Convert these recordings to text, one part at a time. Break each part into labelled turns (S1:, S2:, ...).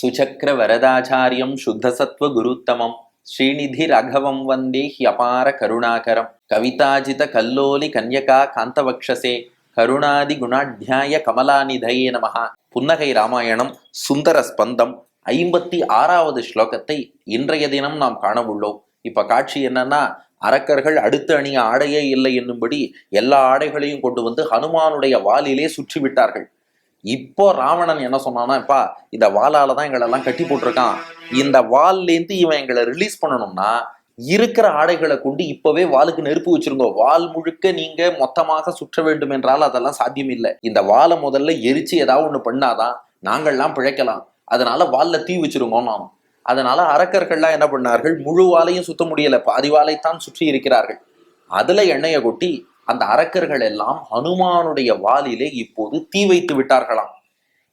S1: சுச்சக்கர வரதாச்சாரியம் சுத்தசத்வ குருத்தமம் ஸ்ரீநிதி ரகவம் வந்தே ஹியபார கருணாகரம். கவிதாஜித கல்லோலி கன்யகா காந்தவக்ஷசே. கருணாதி குணாத்தியாய கமலாநிதயே நமஹ. புன்னகை ராமாயணம் சுந்தர ஸ்பந்தம் ஐம்பத்தி ஆறாவது ஸ்லோகத்தை இன்றைய தினம் நாம் காணவுள்ளோம். இப்ப காட்சி என்னன்னா அரக்கர்கள் அடுத்த அணிய ஆடையே இல்லை என்னும்படி எல்லா ஆடைகளையும் கொண்டு வந்து ஹனுமானுடைய வாலிலே சுற்றி விட்டார்கள். இப்போ ராவணன் என்ன சொன்னான்னா இப்பா இந்த வாளால தான் எங்களெல்லாம் கட்டி போட்டிருக்கான். இந்த வால்லேருந்து இவன் எங்களை ரிலீஸ் பண்ணணும்னா இருக்கிற ஆடைகளை கொண்டு இப்பவே வாளுக்கு நெருப்பு வச்சிருங்க. வால் முழுக்க நீங்க மொத்தமாக சுற்ற வேண்டும் என்றால் அதெல்லாம் சாத்தியம் இல்லை. இந்த வாழை முதல்ல எரிச்சு ஏதாவது ஒண்ணு பண்ணாதான் நாங்கள்லாம் பிழைக்கலாம். அதனால வால்ல தீ வச்சிருங்கோ நாம். அதனால அரக்கர்கள்லாம் என்ன பண்ணார்கள்? முழு வாலையும் சுத்த முடியல. பாதி வாலைத்தான் சுற்றி இருக்கிறார்கள். அதுல எண்ணெயை கொட்டி அந்த அரக்கர்கள் எல்லாம் ஹனுமானுடைய வாலிலே இப்போது தீ வைத்து விட்டார்களாம்.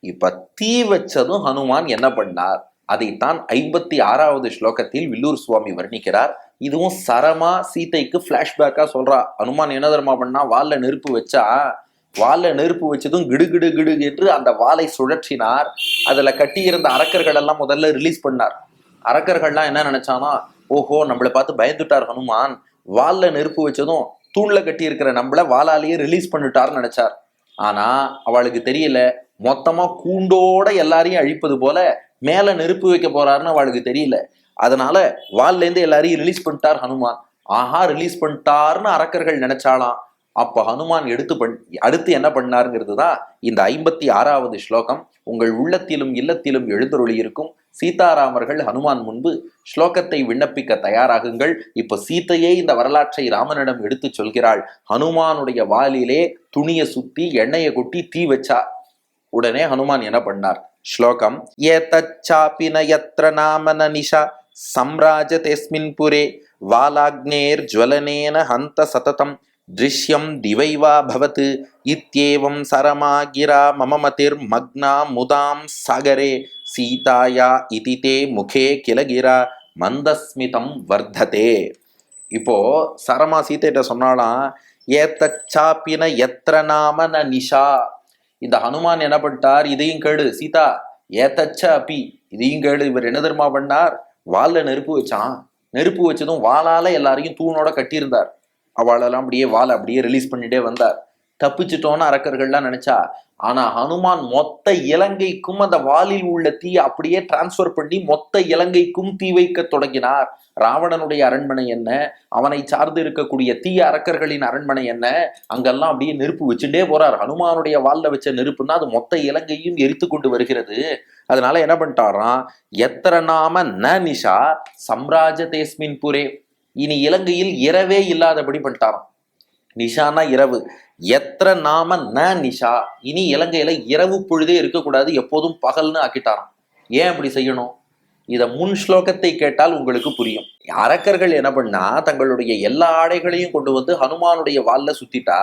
S1: இப்ப தீ வச்சதும் ஹனுமான் என்ன பண்ணார்? அதைத்தான் ஐம்பத்தி ஆறாவது ஸ்லோகத்தில் வில்லூர் சுவாமி வர்ணிக்கிறார். இதுவும் சரமா சீதைக்கு பிளாஷ்பேக்கா சொல்றா. ஹனுமான் என்ன தர்மா பண்ணா? வால்ல நெருப்பு வச்சா வால்ல நெருப்பு வச்சதும் கிடுகிடு கிடு கிடு என்று அந்த வாளை சுழற்றினார். அதுல கட்டியிருந்த அரக்கர்கள் எல்லாம் முதல்ல ரிலீஸ் பண்ணார். அரக்கர்கள்லாம் என்ன நினைச்சானா ஓஹோ நம்மளை பார்த்து பயந்துட்டார் ஹனுமான். வால்ல நெருப்பு வச்சதும் தூண்ல கட்டி இருக்கிற நம்மள வாளாலேயே ரிலீஸ் பண்ணிட்டாருன்னு நினைச்சார். ஆனா அவளுக்கு தெரியல மொத்தமா கூண்டோட எல்லாரையும் அழிப்பது போல மேல நெருப்பு வைக்க போறாருன்னு அவளுக்கு தெரியல. அதனால வால்ல இருந்து எல்லாரையும் ரிலீஸ் பண்ணிட்டார் ஹனுமான். ஆஹா ரிலீஸ் பண்ணிட்டாருன்னு அரக்கர்கள் நினைச்சாலாம் அப்ப ஹனுமான் எடுத்து பண் அடுத்து என்ன பண்ணாருங்கிறது தான் இந்த ஐம்பத்தி ஆறாவது ஸ்லோகம். உங்கள் உள்ளத்திலும் இல்லத்திலும் எழுந்தருளி இருக்கும் சீதாராமர்கள் ஹனுமான் முன்பு ஸ்லோகத்தை விண்ணப்பிக்க தயாராகுங்கள். இப்ப சீதையே இந்த வரலாற்றை ராமனிடம் எடுத்து சொல்கிறாள். ஹனுமானுடைய வாலிலே துணியை சுத்தி எண்ணெயை கொட்டி தீ வச்சா உடனே ஹனுமான் என்ன பண்ணார்? ஸ்லோகம் ஏதச்சாபின யத்ர நாமன நிஷா சம்ராஜதேஸ்மின் புரே வாலாக்னேர் ஜுவலனேன ஹந்த சததம் திருஷ்யம் திவைவா பவத்து இத்தியேவம் சரமா கிரா மம மதிர் மக்னா முதாம் சாகரே சீதாயா இதி தே முகே கிலகிரா மந்தஸ்மிதம் வர்த்ததே இப்போ சரமா சீதைட்ட சொன்னாலாம் ஏத்தச்சாப்பின எத்திர நாம ந நிஷா இந்த ஹனுமான் என்ன பண்ணிட்டார்? இதையும் கேடு சீதா ஏத்தச்ச அப்பி இதையும் கேடு இவர் என்ன தெரியுமா பண்ணார்? வால்ல நெருப்பு வச்சான். நெருப்பு வச்சதும் வாளால எல்லாரையும் தூணோட கட்டியிருந்தார். அவளெல்லாம் அப்படியே வாழை அப்படியே ரிலீஸ் பண்ணிட்டே வந்தார். தப்பிச்சிட்டோன்னு அரக்கர்கள்லாம் நினைச்சா ஆனா ஹனுமான் மொத்த இலங்கைக்கும் அந்த வாலில் உள்ள தீ அப்படியே டிரான்ஸ்ஃபர் பண்ணி மொத்த இலங்கைக்கும் தீ வைக்க தொடங்கினார். ராவணனுடைய அரண்மனை என்ன? அவனை சார்ந்து இருக்கக்கூடிய தீய அரக்கர்களின் அரண்மனை என்ன? அங்கெல்லாம் அப்படியே நெருப்பு வச்சுட்டே போறார். ஹனுமானுடைய வால்ல வச்ச நெருப்புன்னா அது மொத்த இலங்கையும் எரித்து கொண்டு வருகிறது. அதனால என்ன பண்ணிட்டாராம்? எத்தனை நாம ந நிஷா சம்ராஜ தேஸ்மின் புரே. இனி இலங்கையில் இரவே இல்லாதபடி பண்ணிட்டாராம். நிஷானா இரவு. எத்திர நாம ந நிஷா? இனி இலங்கையில இரவு பொழுதே இருக்கக்கூடாது எப்போதும் பகல்னு ஆக்கிட்டாராம். ஏன் அப்படி செய்யணும்? இத முன் ஸ்லோகத்தை கேட்டால் உங்களுக்கு புரியும். அரக்கர்கள் என்ன பண்ணா தங்களுடைய எல்லா ஆடைகளையும் கொண்டு வந்து ஹனுமானுடைய வால்ல சுத்திட்டா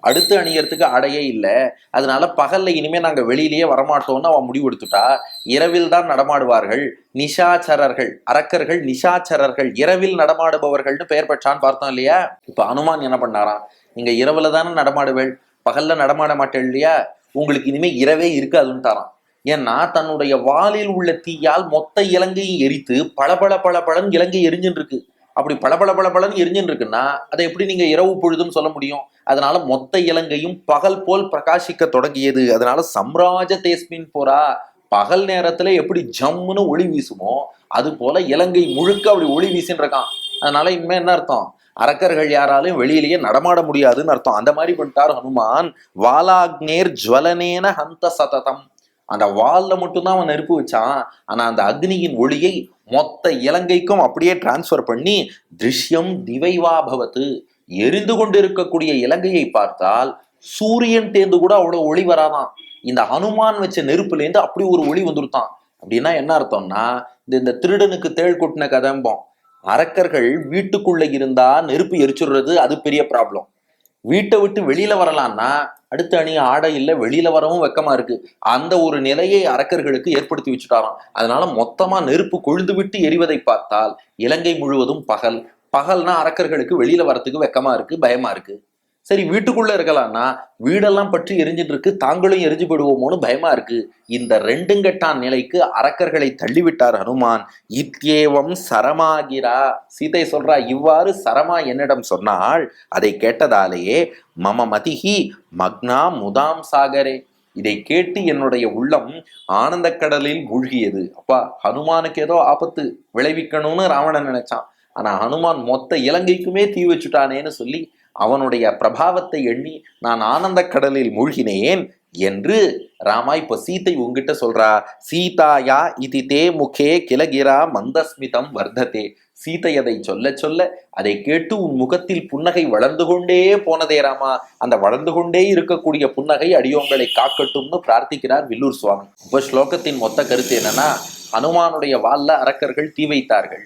S1: அடுத்து அணியறதுக்கு அடையே இல்லை. அதனால பகல்ல இனிமே நாங்க வெளியிலேயே வரமாட்டோம்னு அவன் முடிவு எடுத்துட்டா இரவில் தான் நடமாடுவார்கள். நிஷாச்சரர்கள் அரக்கர்கள் நிஷாச்சரர்கள் இரவில் நடமாடுபவர்கள்னு பெயர் பெற்றான்னு பார்த்தோம் இல்லையா? இப்ப அனுமான் என்ன பண்ணாராம்? நீங்க இரவுல தானே நடமாடுவேள் பகல்ல நடமாட மாட்டேன் இல்லையா? உங்களுக்கு இனிமே இரவே இருக்காதுன்ட்டாராம். ஏன்னா தன்னுடைய வாலில் உள்ள தீயால் மொத்த இலங்கையும் எரித்து பளபள பளபளன்னு இலங்கை எரிஞ்சுன்னு இருக்கு அப்படி பளபள பளபளன்னு எரிஞ்சுன்னு இருக்குன்னா அதை எப்படி நீங்க இரவு பொழுதுன்னு சொல்ல முடியும்? அதனால மொத்த இலங்கையும் பகல் போல் பிரகாசிக்க தொடங்கியது. அதனால சம்ராஜ தேஸ்மின் போரா பகல் நேரத்துல எப்படி ஜம்முன்னு ஒளி வீசுமோ அது போல இலங்கை முழுக்க அப்படி ஒளி வீசின்னு இருக்கான். அதனால இனிமே என்ன அர்த்தம்? அரக்கர்கள் யாராலையும் வெளியிலேயே நடமாட முடியாதுன்னு அர்த்தம். அந்த மாதிரி பண்ணிட்டார் ஹனுமான். வாலாக்னேர் ஜுவலனேன ஹந்த சததம். அந்த வால்ல மட்டும்தான் அவன் நெருப்பு வச்சான். ஆனா அந்த அக்னியின் ஒளியை மொத்த இலங்கைக்கும் அப்படியே டிரான்ஸ்ஃபர் பண்ணி திருஷ்யம் திவைவா பவத்து எரிந்து கொண்டிருக்கக்கூடிய இலங்கையை பார்த்தால் சூரியன் தேர்ந்து கூட அவ்வளவு ஒளி வராதான். இந்த ஹனுமான் வச்ச நெருப்புலேருந்து அப்படி ஒரு ஒளி வந்துருத்தான். அப்படின்னா என்ன அர்த்தம்னா இந்த இந்த திருடனுக்கு தேள் கொட்டின கதம்போம் அரக்கர்கள் வீட்டுக்குள்ள இருந்தா நெருப்பு எரிச்சுடுறது அது பெரிய ப்ராப்ளம் வீட்டை விட்டு வெளியில வரலான்னா அடுத்த அணி ஆடை இல்லை வெளியில வரவும் வெக்கமா இருக்கு. அந்த ஒரு நிலையை அரக்கர்களுக்கு ஏற்படுத்தி வச்சுட்டாராம். அதனால மொத்தமா நெருப்பு கொழுந்து விட்டு எரிவதை பார்த்தால் இலங்கை முழுவதும் பகல். பகல்னா அரக்கர்களுக்கு வெளியில வரத்துக்கு வெக்கமா இருக்கு பயமா இருக்கு. சரி வீட்டுக்குள்ள இருக்கலாம்னா வீடெல்லாம் பற்றி எரிஞ்சிட்டு இருக்கு தாங்களும் எரிஞ்சு போடுவோமோன்னு பயமா இருக்கு. இந்த ரெண்டுங்கட்டான் நிலைக்கு அரக்கர்களை தள்ளிவிட்டார் ஹனுமான். இத்தியேவம் சரமாகிரா. சீதை சொல்றா இவ்வாறு சரமா என்னிடம் சொன்னாள் அதை கேட்டதாலேயே மம மதிஹி மக்னா முதாம் சாகரே. இதை கேட்டு என்னுடைய உள்ளம் ஆனந்த கடலில் மூழ்கியது. அப்பா ஹனுமானுக்கு ஏதோ ஆபத்து விளைவிக்கணும்னு ராவணன் நினைச்சான். ஆனா ஹனுமான் மொத்த இலங்கைக்குமே தீ வச்சுட்டானேன்னு சொல்லி அவனுடைய பிரபாவத்தை எண்ணி நான் ஆனந்த கடலில் மூழ்கினேன் என்று ராமா இப்ப சீதை உங்ககிட்ட சொல்றா. சீதாயா இது தே முகே கிலகிரா மந்தஸ்மிதம் வர்த்ததே சீதை அதை சொல்ல சொல்ல அதை கேட்டு உன் முகத்தில் புன்னகை வளர்ந்து கொண்டே போனதே ராமா. அந்த வளர்ந்து கொண்டே இருக்கக்கூடிய புன்னகை அடியோங்களை காக்கட்டும்னு பிரார்த்திக்கிறார் வில்லூர் சுவாமி. இப்ப ஸ்லோகத்தின் மொத்த கருத்து என்னன்னா ஹனுமானுடைய வால்ல அரக்கர்கள் தீ வைத்தார்கள்.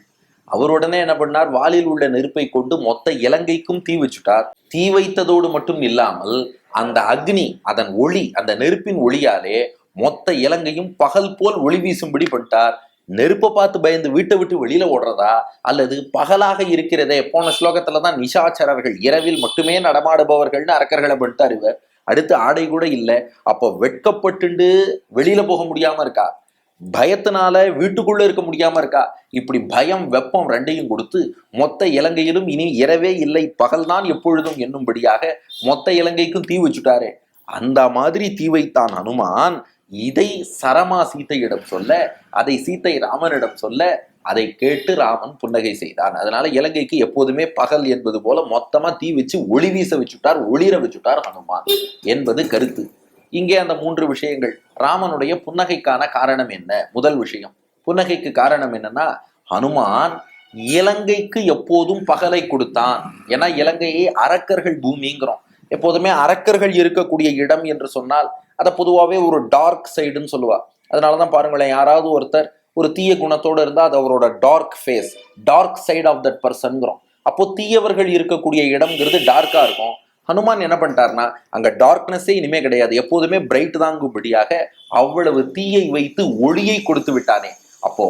S1: அவர் உடனே என்ன பண்ணார்? வாளில் உள்ள நெருப்பை கொண்டு மொத்த இலங்கைக்கும் தீ வச்சுட்டார். தீ வைத்ததோடு மட்டும் இல்லாமல் அந்த அக்னி அதன் ஒளி அந்த நெருப்பின் ஒளியாலே மொத்த இலங்கையும் பகல் போல் ஒளி வீசும்படி பண்ணிட்டார். நெருப்பை பார்த்து பயந்து வீட்டை விட்டு வெளியில ஓடுறதா? அல்லது பகலாக இருக்கிறதே போன ஸ்லோகத்துல தான் நிஷாச்சரர்கள் இரவில் மட்டுமே நடமாடுபவர்கள்னு அரக்கர்களை பண்ணிட்டார் இவர். அடுத்து ஆடை கூட இல்லை. அப்போ வெட்கப்பட்டுண்டு வெளியில போக முடியாம இருக்கா? பயத்தினால வீட்டுக்குள்ள இருக்க முடியாம இருக்கா? இப்படி பயம் வெப்பம் ரெண்டையும் கொடுத்து மொத்த இலங்கையிலும் இனி இரவே இல்லை பகல்தான் எப்பொழுதும் என்னும்படியாக மொத்த இலங்கைக்கும் தீ வச்சுட்டாரே. அந்த மாதிரி தீ வைத்தான் அனுமான். இதை சரமா சீத்தையிடம் சொல்ல அதை சீத்தை ராமனிடம் சொல்ல அதை கேட்டு ராமன் புன்னகை செய்தான். அதனால இலங்கைக்கு எப்போதுமே பகல் என்பது போல மொத்தமா தீ வச்சு ஒளி வீச வச்சுட்டார் ஒளிர வச்சுட்டார் ஹனுமான் என்பது கருத்து. இங்கே அந்த மூன்று விஷயங்கள். ராமனுடைய புன்னகைக்கான காரணம் என்ன? முதல் விஷயம். புன்னகைக்கு காரணம் என்னன்னா ஹனுமான் இலங்கைக்கு எப்போதும் பகலை கொடுத்தான். ஏன்னா இலங்கையை அரக்கர்கள் பூமிங்கிறோம். எப்போதுமே அரக்கர்கள் இருக்கக்கூடிய இடம் என்று சொன்னால் அதை பொதுவாகவே ஒரு டார்க் சைடுன்னு சொல்லுவா. அதனாலதான் பாருங்களேன் யாராவது ஒருத்தர் ஒரு தீய குணத்தோடு இருந்தால் அது அவரோட dark face dark side of that பர்சன்கிறோம் அப்போ தீயவர்கள் இருக்கக்கூடிய இடம்ங்கிறது டார்க்காக இருக்கும். ஹனுமான் என்ன பண்ணிட்டார்னா அங்க டார்க்னஸே இனிமே கிடையாது. எப்போதுமே பிரைட் தாங்கும்படியாக அவ்வளவு தீயை வைத்து ஒளியை கொடுத்து விட்டானே. அப்போ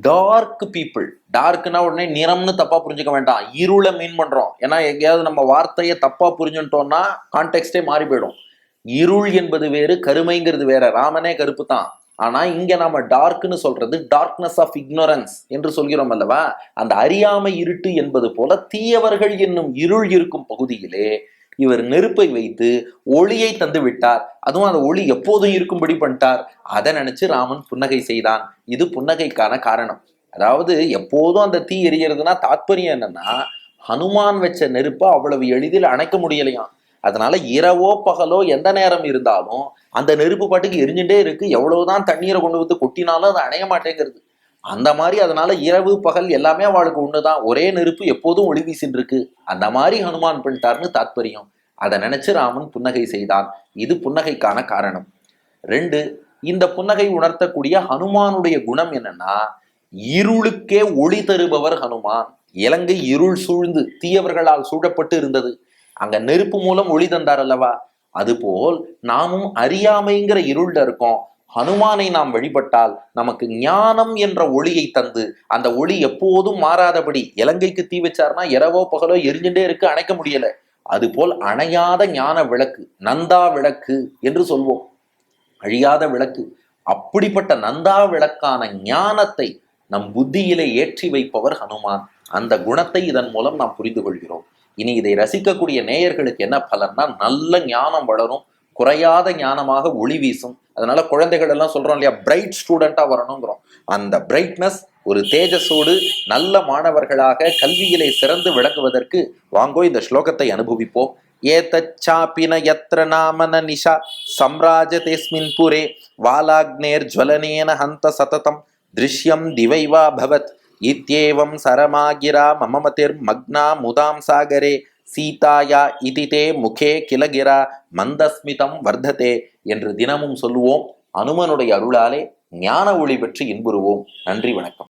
S1: டார்க் பீப்புள் டார்க்னா உடனே நிறம்னு தப்பா புரிஞ்சுக்க வேண்டாம். இருளை மீன் பண்றோம். ஏன்னா எங்கேயாவது நம்ம வார்த்தையை தப்பா புரிஞ்சுட்டோம்னா கான்டெக்ட்டே மாறி போயிடும். இருள் என்பது வேறு கருமைங்கிறது வேற. ராமனே கருப்பு தான். ஆனா இங்க நாம டார்க்னு சொல்றது டார்க்னஸ் ஆஃப் இக்னோரன்ஸ் என்று சொல்கிறோம் அல்லவா? அந்த அறியாமை இருட்டு என்பது போல தீயவர்கள் என்னும் இருள் இருக்கும் பகுதியிலே இவர் நெருப்பை வைத்து ஒளியை தந்து விட்டார். அதுவும் அந்த ஒளி எப்போதும் இருக்கும்படி பண்ணிட்டார். அதை நினைச்சு ராமன் புன்னகை செய்தான். இது புன்னகைக்கான காரணம். அதாவது எப்போதும் அந்த தீ எரியறதுன்னா தாத்பரியம் என்னன்னா ஹனுமான் வச்ச நெருப்பை அவ்வளவு எளிதில் அணைக்க முடியலையாம். அதனால இரவோ பகலோ எந்த நேரம் இருந்தாலும் அந்த நெருப்பு பாட்டுக்கு எரிஞ்சுட்டே இருக்கு. எவ்வளவுதான் தண்ணீரை கொண்டு வந்து கொட்டினாலும் அது அணைய மாட்டேங்கிறது. அந்த மாதிரி அதனால இரவு பகல் எல்லாமே அவளுக்கு ஒண்ணுதான். ஒரே நெருப்பு எப்போதும் ஒளி வீசின் இருக்கு அந்த மாதிரி ஹனுமான் பண்ணிட்டார்னு தாத்பரியம். அதை நினைச்சு ராமன் புன்னகை செய்தான். இது புன்னகைக்கான காரணம். ரெண்டு இந்த புன்னகை உணர்த்தக்கூடிய ஹனுமானுடைய குணம் என்னன்னா இருளுக்கே ஒளி தருபவர் ஹனுமான். இலங்கை இருள் சூழ்ந்து தீயவர்களால் சூழப்பட்டு இருந்தது. அங்க நெருப்பு மூலம் ஒளி தந்தார் அல்லவா? அதுபோல் நாமும் அறியாமைங்கிற இருள்ல இருக்கோம். ஹனுமானை நாம் வழிபட்டால் நமக்கு ஞானம் என்ற ஒளியை தந்து அந்த ஒளி எப்போதும் மாறாதபடி இலங்கைக்கு தீ வச்சார்னா இரவோ பகலோ எரிஞ்சுட்டே இருக்கு அணைக்க முடியல. அதுபோல் அணையாத ஞான விளக்கு நந்தா விளக்கு என்று சொல்வோம். அழியாத விளக்கு அப்படிப்பட்ட நந்தா விளக்கான ஞானத்தை நம் புத்தியிலே ஏற்றி வைப்பவர் ஹனுமான். அந்த குணத்தை இதன் மூலம் நாம் புரிந்து கொள்கிறோம். இனி இதை ரசிக்கக்கூடிய நேயர்களுக்கு என்ன பலன்னா நல்ல ஞானம் வளரும் குறையாத ஞானமாக ஒளி வீசும். அதனால குழந்தைகள் எல்லாம் சொல்றோம் இல்லையா பிரைட் ஸ்டூடெண்டா வரணுங்கிறோம். அந்த பிரைட்னஸ் ஒரு தேஜஸோடு நல்ல மாணவர்களாக கல்வியிலே சிறந்து விளங்குவதற்கு வாங்கோ இந்த ஸ்லோகத்தை அனுபவிப்போம். ஏதச்சாபின யத்ர நாமன நிஷா சம்ராஜ தேஸ்மின் புரே வாலாக்னேர் ஜுவலனேன ஹந்த சததம் திருஷ்யம் திவைவா பவத். இத்தியேவம் சரமாகிரா மமமதிர் மக்னா முதாம் சாகரே சீதாயா இதிதே முகே கிலகிரா மந்தஸ்மிதம் வர்த்ததே என்று தினமும் சொல்லுவோம். அனுமனுடைய அருளாலே ஞான ஒளி பெற்று இன்புறுவோம். நன்றி வணக்கம்.